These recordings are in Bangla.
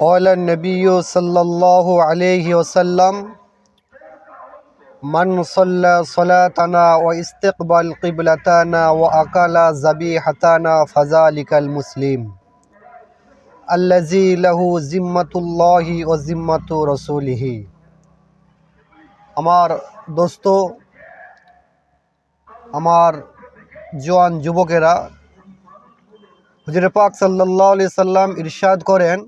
قال النبي صلى الله عليه وسلم من صلى صلاتنا واستقبل قبلتنا وأكل ذبيحتنا فذلك المسلم الذي له ذمة الله وذمة رسوله আমার দোস্ত আমার জোয়ান যুবকেরা হুজুর পাক সাল্লাহ আলি সাল্লাম ইরশাদ করেন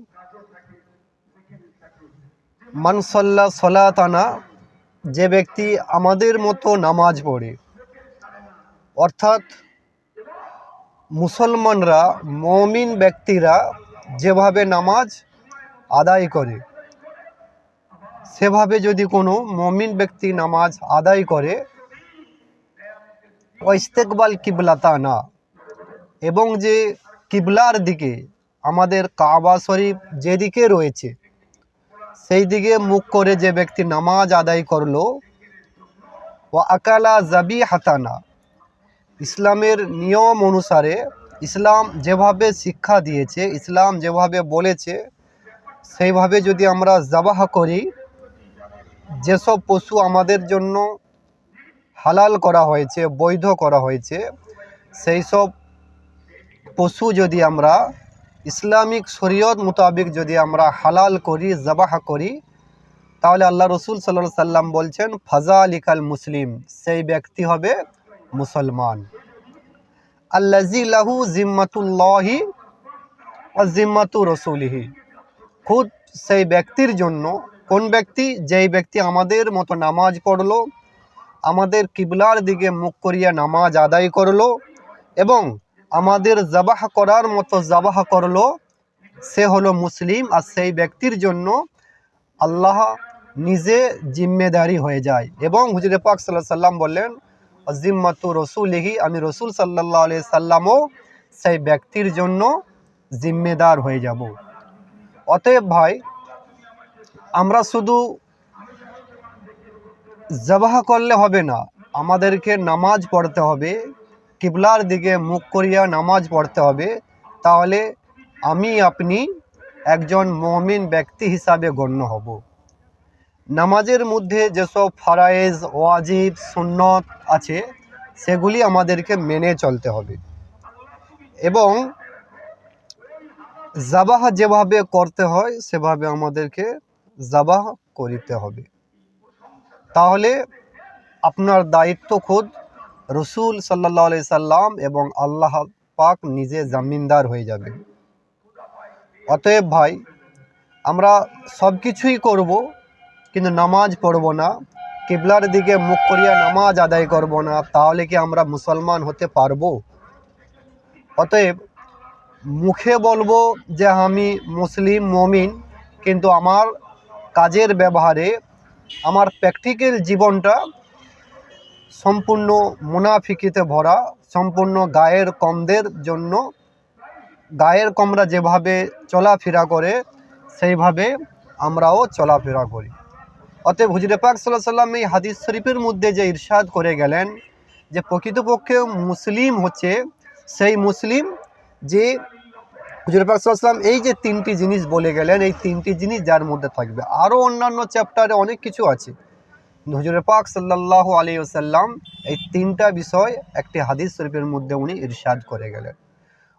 মানসল্লা সলাতানা, যে ব্যক্তি আমাদের মতো নামাজ পড়ে, অর্থাৎ মুসলমানরা, মমিন ব্যক্তিরা যেভাবে নামাজ আদায় করে, সেভাবে যদি কোনো মমিন ব্যক্তি নামাজ আদায় করে ইস্তেকবাল কিবলাতা না এবং যে কিবলার দিকে, আমাদের কাবা শরীফ যেদিকে রয়েছে সেই দিকে মুখ করে যে ব্যক্তি নামাজ আদায় করল ও আকালা জাবি হাতানা ইসলামের নিয়ম অনুসারে ইসলাম যেভাবে শিক্ষা দিয়েছে, ইসলাম যেভাবে বলেছে, সেইভাবে যদি আমরা জবাহ করি, যেসব পশু আমাদের জন্য হালাল করা হয়েছে, বৈধ করা হয়েছে সেই সব পশু যদি আমরা ইসলামিক শরীয়ত মোতাবেক যদি আমরা হালাল করি জবাহ করি, তাহলে আল্লাহ রসুল সাল্লা সাল্লাম বলছেন ফাজা আলিকাল মুসলিম সেই ব্যক্তি হবে মুসলমান। আল্লাজি লাহু জিম্মাতুল্লাহি জিম্মাতু রসুলিহি। খুদ সেই ব্যক্তির জন্য, কোন ব্যক্তি? যেই ব্যক্তি আমাদের মতো নামাজ পড়ল, আমাদের কিবলার দিকে মুখ করিয়া নামাজ আদায় করল, এবং আমাদের জবাহ করার মতো জবাহ করল, সে হলো মুসলিম আর সেই ব্যক্তির জন্য আল্লাহ নিজে জিম্মেদারি হয়ে যায়। এবং হুজুরে পাক সাল্লাহ সাল্লাম বললেন জিম্মাতু রসুলিহি, আমি রসুল সাল্লাহ আলি সাল্লামও সেই ব্যক্তির জন্য জিম্মেদার হয়ে যাব। অতএব ভাই, আমরা শুধু জবাহ করলে হবে না, আমাদেরকে নামাজ পড়তে হবে কিবলার দিকে মুখ করিয়া নামাজ পড়তে হবে, তাহলে আমি আপনি একজন মমিন ব্যক্তি হিসাবে গণ্য হব। নামাজের মধ্যে যেসব ফারায়েজ, ওয়াজিব, সুন্নত আছে, সেগুলি আমাদেরকে মেনে চলতে হবে। এবং জাবাহ যেভাবে করতে হয়, সেভাবে আমাদেরকে জাবাহ করিতে হবে। তাহলে আপনার দায়িত্ব খোদ রসুল সাল্লাহ আলি সাল্লাম এবং আল্লাহ পাক নিজে জামিনদার হয়ে যাবে অতএব ভাই, আমরা সব কিছুই করব, কিন্তু নামাজ পড়ব না। কিবলার দিকে মুখ করিয়া নামাজ আদায় করব না, তাহলে কি আমরা মুসলমান হতে পারব? অতএব মুখে বলব যে আমি মুসলিম মমিন, কিন্তু আমার কাজের ব্যবহারে, আমার প্র্যাকটিক্যাল জীবনটা সম্পূর্ণ মুনাফিকিতে ভরা, সম্পূর্ণ গায়ের কমদের জন্য, গায়ের কমরা যেভাবে চলাফেরা করে, সেইভাবে আমরাও চলাফেরা করি। অতএব হুজুরে পাক সাল্লাহ সাল্লাম এই হাদিস শরীফের মধ্যে যে ইরশাদ করে গেলেন, যে প্রকৃতপক্ষে মুসলিম হচ্ছে, সেই মুসলিম যে হুজুর পাক সাল্লাম এই যে তিনটি জিনিস বলে গেলেন, এই তিনটি জিনিস যার মধ্যে থাকবে। আরও অন্যান্য চ্যাপ্টারে অনেক কিছু আছে। হুজুর পাক সাল্লাহ আলী ওসাল্লাম এই তিনটা বিষয় একটি হাদিস শরীফের মধ্যে উনি ইরশাদ করে গেলেন।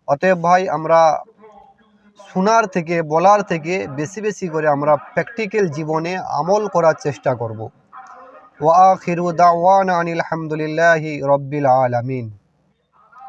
অতএব ভাই, আমরা শোনার থেকে, বলার থেকে বেশি বেশি করে আমরা প্র্যাকটিক্যাল জীবনে আমল করার চেষ্টা করব। ওয়া খিরু দাওয়ান আনিল আলহামদুলিল্লাহি রব্বিল আলামিন।